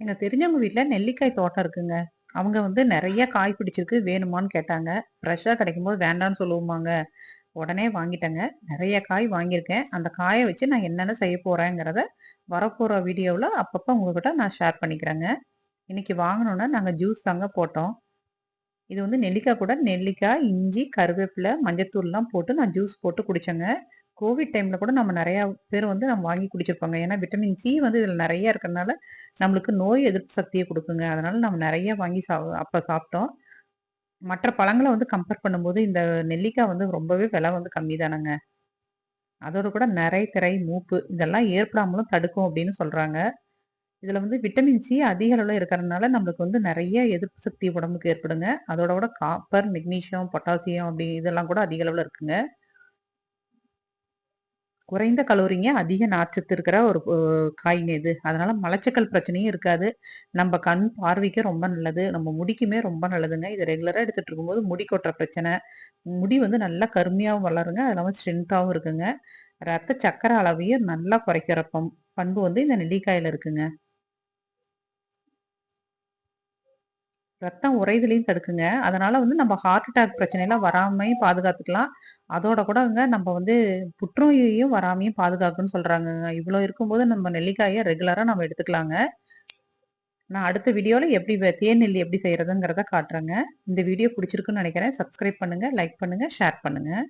எங்க தெரிஞ்சவங்க வீட்டில் நெல்லிக்காய் தோட்டம் இருக்குங்க. அவங்க வந்து நிறைய காய் பிடிச்சிருக்கு வேணுமான்னு கேட்டாங்க. ஃப்ரெஷ்ஷாக கிடைக்கும்போது வேண்டான்னு சொல்லுவோமாங்க. உடனே வாங்கிட்டேங்க. நிறைய காய் வாங்கியிருக்கேன். அந்த காயை வச்சு நான் என்னென்ன செய்ய போகிறேங்கிறத வரப்போகிற வீடியோவில் அப்பப்போ உங்கள்கிட்ட நான் ஷேர் பண்ணிக்கிறேங்க. இன்றைக்கி வாங்கினோன்னா நாங்கள் ஜூஸ் தாங்க போட்டோம். இது வந்து நெல்லிக்காய் கூட நெல்லிக்காய், இஞ்சி, கருவேப்பிலை மஞ்சத்தூள்லாம் போட்டு நான் ஜூஸ் போட்டு குடித்தேங்க கோவிட் டைம்ல கூட நம்ம நிறையா பேர் வந்து நம்ம வாங்கி குடிச்சிருப்போங்க. ஏன்னா விட்டமின் சி வந்து இதுல நிறைய இருக்கிறனால நம்மளுக்கு நோய் எதிர்ப்பு சக்தியை கொடுக்குங்க அதனால நம்ம நிறைய வாங்கி சா அப்ப சாப்பிட்டோம். மற்ற பழங்களை வந்து கம்பேர் பண்ணும்போது இந்த நெல்லிக்காய் வந்து ரொம்பவே விலை வந்து கம்மி தானங்க. அதோட கூட நிறை திரை, மூப்பு இதெல்லாம் ஏற்படாமலும் தடுக்கும் அப்படின்னு சொல்றாங்க. இதுல வந்து விட்டமின் சி அதிக அளவுல இருக்கிறதுனால நம்மளுக்கு வந்து நிறைய எதிர்ப்பு சக்தி உடம்புக்கு ஏற்படுங்க. அதோட கூட காப்பர், மெக்னீஷியம் பொட்டாசியம் அப்படி இதெல்லாம் கூட அதிக அளவுல இருக்குங்க. குறைந்த கலோரிங்க, அதிக நார்ச்சத்து இருக்கிற ஒரு காய்ங்க இது. அதனால மலச்சக்கல் பிரச்சனையும் இருக்காது. நம்ம கண் பார்வைக்கு ரொம்ப நல்லது. நம்ம முடிக்குமே ரொம்ப நல்லதுங்க. இது ரெகுலராக எடுத்துட்டு இருக்கும்போது முடி கொட்டுற பிரச்சனை, முடி வந்து நல்லா கருமையாகவும் வளருங்க. அது ஸ்ட்ரென்த்தாகவும் இருக்குங்க. ரத்த சக்கரை அளவையும் நல்லா குறைக்கிற பம் பண்பு வந்து இந்த நெல்லிக்காயில் இருக்குங்க. ரத்தம் உறைதலையும் தடுக்குங்க. அதனால வந்து நம்ம ஹார்ட் அட்டாக் பிரச்சனையெல்லாம் வராமையும் பாதுகாத்துக்கலாம். அதோட கூடங்க நம்ம வந்து புற்றுநோயையும் வராமையும் பாதுகாக்கும்ன்னு சொல்றாங்கங்க. இவ்வளோ இருக்கும்போது நம்ம நெல்லிக்காயை ரெகுலராக நம்ம எடுத்துக்கலாங்க. நான் அடுத்த வீடியோவில் எப்படி தேன் நெல்லி எப்படி செய்கிறதுங்கிறத காட்டுறேங்க. இந்த வீடியோ பிடிச்சிருக்குன்னு நினைக்கிறேன் சப்ஸ்கிரைப் பண்ணுங்கள் லைக் பண்ணுங்கள் ஷேர் பண்ணுங்கள்